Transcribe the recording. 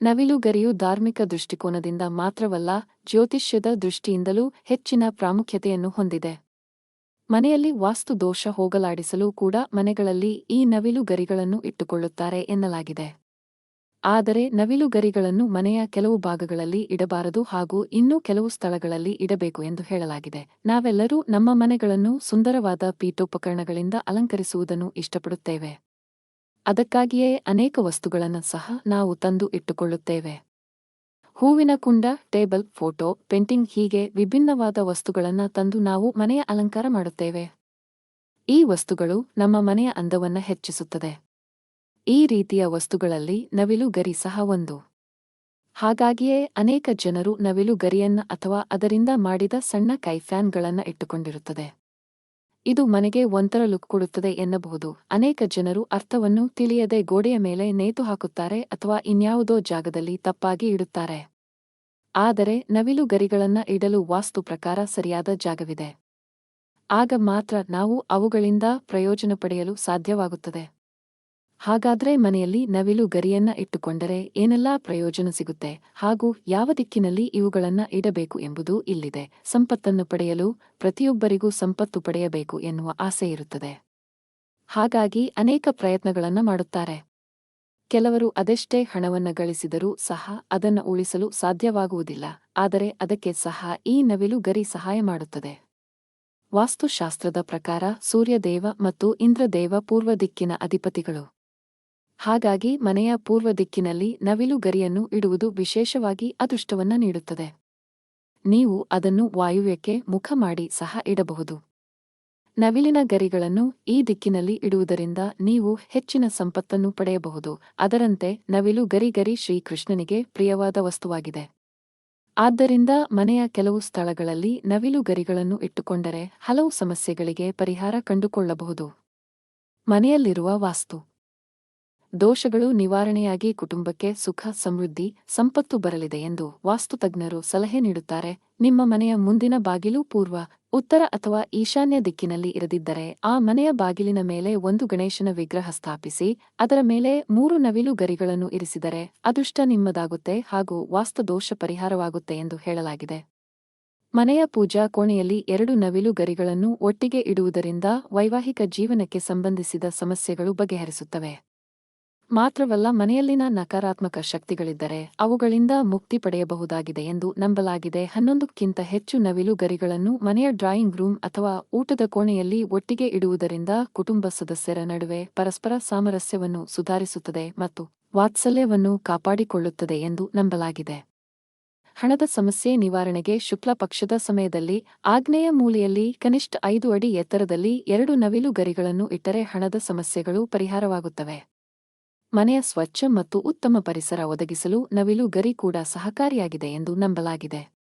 ನವಿಲುಗರಿಯು ಧಾರ್ಮಿಕ ದೃಷ್ಟಿಕೋನದಿಂದ ಮಾತ್ರವಲ್ಲ, ಜ್ಯೋತಿಷ್ಯದ ದೃಷ್ಟಿಯಿಂದಲೂ ಹೆಚ್ಚಿನ ಪ್ರಾಮುಖ್ಯತೆಯನ್ನು ಹೊಂದಿದೆ. ಮನೆಯಲ್ಲಿ ವಾಸ್ತು ದೋಷ ಹೋಗಲಾಡಿಸಲು ಕೂಡ ಮನೆಗಳಲ್ಲಿ ಈ ನವಿಲುಗರಿಗಳನ್ನು ಇಟ್ಟುಕೊಳ್ಳುತ್ತಾರೆ ಎನ್ನಲಾಗಿದೆ. ಆದರೆ ನವಿಲುಗರಿಗಳನ್ನು ಮನೆಯ ಕೆಲವು ಭಾಗಗಳಲ್ಲಿ ಇಡಬಾರದು ಹಾಗೂ ಇನ್ನೂ ಕೆಲವು ಸ್ಥಳಗಳಲ್ಲಿ ಇಡಬೇಕು ಎಂದು ಹೇಳಲಾಗಿದೆ. ನಾವೆಲ್ಲರೂ ನಮ್ಮ ಮನೆಗಳನ್ನು ಸುಂದರವಾದ ಪೀಠೋಪಕರಣಗಳಿಂದ ಅಲಂಕರಿಸುವುದನ್ನು ಇಷ್ಟಪಡುತ್ತೇವೆ. ಅದಕ್ಕಾಗಿಯೇ ಅನೇಕ ವಸ್ತುಗಳನ್ನು ಸಹ ನಾವು ತಂದು ಇಟ್ಟುಕೊಳ್ಳುತ್ತೇವೆ. ಹೂವಿನ ಕುಂಡ, ಟೇಬಲ್, ಫೋಟೋ, ಪೇಂಟಿಂಗ್ ಹೀಗೆ ವಿಭಿನ್ನವಾದ ವಸ್ತುಗಳನ್ನು ತಂದು ನಾವು ಮನೆಯ ಅಲಂಕಾರ ಮಾಡುತ್ತೇವೆ. ಈ ವಸ್ತುಗಳು ನಮ್ಮ ಮನೆಯ ಅಂದವನ್ನು ಹೆಚ್ಚಿಸುತ್ತದೆ. ಈ ರೀತಿಯ ವಸ್ತುಗಳಲ್ಲಿ ನವಿಲು ಗರಿ ಸಹ ಒಂದು. ಹಾಗಾಗಿಯೇ ಅನೇಕ ಜನರು ನವಿಲು ಗರಿಯನ್ನ ಅಥವಾ ಅದರಿಂದ ಮಾಡಿದ ಸಣ್ಣ ಕೈಫ್ಯಾನ್ಗಳನ್ನ ಇಟ್ಟುಕೊಂಡಿರುತ್ತದೆ. ಇದು ಮನೆಗೆ ಒಂಥರ ಲುಕ್ ಕೊಡುತ್ತದೆ ಎನ್ನಬಹುದು. ಅನೇಕ ಜನರು ಅರ್ಥವನ್ನು ತಿಳಿಯದೆ ಗೋಡೆಯ ಮೇಲೆ ನೇತು ಹಾಕುತ್ತಾರೆ ಅಥವಾ ಇನ್ಯಾವುದೋ ಜಾಗದಲ್ಲಿ ತಪ್ಪಾಗಿ ಇಡುತ್ತಾರೆ. ಆದರೆ ನವಿಲು ಗರಿಗಳನ್ನ ಇಡಲು ವಾಸ್ತು ಪ್ರಕಾರ ಸರಿಯಾದ ಜಾಗವಿದೆ. ಆಗ ಮಾತ್ರ ನಾವು ಅವುಗಳಿಂದ ಪ್ರಯೋಜನ ಪಡೆಯಲು ಸಾಧ್ಯವಾಗುತ್ತದೆ. ಹಾಗಾದ್ರೆ ಮನೆಯಲ್ಲಿ ನವಿಲು ಗರಿಯನ್ನ ಇಟ್ಟುಕೊಂಡರೆ ಏನೆಲ್ಲಾ ಪ್ರಯೋಜನ ಸಿಗುತ್ತೆ? ಹಾಗೂ ಯಾವ ದಿಕ್ಕಿನಲ್ಲಿ ಇವುಗಳನ್ನ ಇಡಬೇಕು ಎಂಬುದು ಇಲ್ಲಿದೆ. ಸಂಪತ್ತನ್ನು ಪಡೆಯಲು ಪ್ರತಿಯೊಬ್ಬರಿಗೂ ಸಂಪತ್ತು ಪಡೆಯಬೇಕು ಎನ್ನುವ ಆಸೆ ಇರುತ್ತದೆ. ಹಾಗಾಗಿ ಅನೇಕ ಪ್ರಯತ್ನಗಳನ್ನ ಮಾಡುತ್ತಾರೆ. ಕೆಲವರು ಅದೆಷ್ಟೇ ಹಣವನ್ನ ಗಳಿಸಿದರೂ ಸಹ ಅದನ್ನು ಉಳಿಸಲು ಸಾಧ್ಯವಾಗುವುದಿಲ್ಲ. ಆದರೆ ಅದಕ್ಕೆ ಸಹ ಈ ನವಿಲು ಗರಿ ಸಹಾಯ ಮಾಡುತ್ತದೆ. ವಾಸ್ತುಶಾಸ್ತ್ರದ ಪ್ರಕಾರ ಸೂರ್ಯದೇವ ಮತ್ತು ಇಂದ್ರದೇವ ಪೂರ್ವ ದಿಕ್ಕಿನ ಅಧಿಪತಿಗಳು. ಹಾಗಾಗಿ ಮನೆಯ ಪೂರ್ವ ದಿಕ್ಕಿನಲ್ಲಿ ನವಿಲು ಗರಿಯನ್ನು ಇಡುವುದು ವಿಶೇಷವಾಗಿ ಅದೃಷ್ಟವನ್ನ ನೀಡುತ್ತದೆ. ನೀವು ಅದನ್ನು ವಾಯುವ್ಯಕ್ಕೆ ಮುಖ ಮಾಡಿ ಸಹ ಇಡಬಹುದು. ನವಿಲಿನ ಗರಿಗಳನ್ನು ಈ ದಿಕ್ಕಿನಲ್ಲಿ ಇಡುವುದರಿಂದ ನೀವು ಹೆಚ್ಚಿನ ಸಂಪತ್ತನ್ನು ಪಡೆಯಬಹುದು. ಅದರಂತೆ ನವಿಲು ಗರಿ ಗರಿ ಶ್ರೀಕೃಷ್ಣನಿಗೆ ಪ್ರಿಯವಾದ ವಸ್ತುವಾಗಿದೆ. ಆದ್ದರಿಂದ ಮನೆಯ ಕೆಲವು ಸ್ಥಳಗಳಲ್ಲಿ ನವಿಲು ಗರಿಗಳನ್ನು ಇಟ್ಟುಕೊಂಡರೆ ಹಲವು ಸಮಸ್ಯೆಗಳಿಗೆ ಪರಿಹಾರ ಕಂಡುಕೊಳ್ಳಬಹುದು. ಮನೆಯಲ್ಲಿರುವ ವಾಸ್ತು. ದೋಷಗಳು ನಿವಾರಣೆಯಾಗಿ ಕುಟುಂಬಕ್ಕೆ ಸುಖ, ಸಮೃದ್ಧಿ, ಸಂಪತ್ತು ಬರಲಿದೆ ಎಂದು ವಾಸ್ತುತಜ್ಞರು ಸಲಹೆ ನೀಡುತ್ತಾರೆ. ನಿಮ್ಮ ಮನೆಯ ಮುಂದಿನ ಬಾಗಿಲು ಪೂರ್ವ, ಉತ್ತರ ಅಥವಾ ಈಶಾನ್ಯ ದಿಕ್ಕಿನಲ್ಲಿ ಇರದಿದ್ದರೆ ಆ ಮನೆಯ ಬಾಗಿಲಿನ ಮೇಲೆ ಒಂದು ಗಣೇಶನ ವಿಗ್ರಹ ಸ್ಥಾಪಿಸಿ, ಅದರ ಮೇಲೆ ಮೂರು ನವಿಲು ಗರಿಗಳನ್ನು ಇರಿಸಿದರೆ ಅದೃಷ್ಟ ನಿಮ್ಮದಾಗುತ್ತೆ ಹಾಗೂ ವಾಸ್ತುದೋಷ ಪರಿಹಾರವಾಗುತ್ತೆ ಎಂದು ಹೇಳಲಾಗಿದೆ. ಮನೆಯ ಪೂಜಾ ಕೋಣೆಯಲ್ಲಿ ಎರಡು ನವಿಲು ಗರಿಗಳನ್ನು ಒಟ್ಟಿಗೆ ಇಡುವುದರಿಂದ ವೈವಾಹಿಕ ಜೀವನಕ್ಕೆ ಸಂಬಂಧಿಸಿದ ಸಮಸ್ಯೆಗಳು ಬಗೆಹರಿಸುತ್ತವೆ. ಮಾತ್ರವಲ್ಲ ಮನೆಯಲ್ಲಿನ ನಕಾರಾತ್ಮಕ ಶಕ್ತಿಗಳಿದ್ದರೆ ಅವುಗಳಿಂದ ಮುಕ್ತಿ ಪಡೆಯಬಹುದಾಗಿದೆ ಎಂದು ನಂಬಲಾಗಿದೆ. ಹನ್ನೊಂದಕ್ಕಿಂತ ಹೆಚ್ಚು ನವಿಲು ಗರಿಗಳನ್ನು ಮನೆಯ ಡ್ರಾಯಿಂಗ್ ರೂಮ್ ಅಥವಾ ಊಟದ ಕೋಣೆಯಲ್ಲಿ ಒಟ್ಟಿಗೆ ಇಡುವುದರಿಂದ ಕುಟುಂಬ ಸದಸ್ಯರ ನಡುವೆ ಪರಸ್ಪರ ಸಾಮರಸ್ಯವನ್ನು ಸುಧಾರಿಸುತ್ತದೆ ಮತ್ತು ವಾತ್ಸಲ್ಯವನ್ನು ಕಾಪಾಡಿಕೊಳ್ಳುತ್ತದೆ ಎಂದು ನಂಬಲಾಗಿದೆ. ಹಣದ ಸಮಸ್ಯೆ ನಿವಾರಣೆಗೆ ಶುಕ್ಲ ಪಕ್ಷದ ಸಮಯದಲ್ಲಿ ಆಗ್ನೇಯ ಮೂಲೆಯಲ್ಲಿ ಕನಿಷ್ಠ ಐದು ಅಡಿ ಎತ್ತರದಲ್ಲಿ ಎರಡು ನವಿಲು ಗರಿಗಳನ್ನು ಇಟ್ಟರೆ ಹಣದ ಸಮಸ್ಯೆಗಳು ಪರಿಹಾರವಾಗುತ್ತವೆ. ಮನೆಯ ಸ್ವಚ್ಛ ಮತ್ತು ಉತ್ತಮ ಪರಿಸರ ಒದಗಿಸಲು ನವಿಲು ಗರಿ ಕೂಡ ಸಹಕಾರಿಯಾಗಿದೆ ಎಂದು ನಂಬಲಾಗಿದೆ.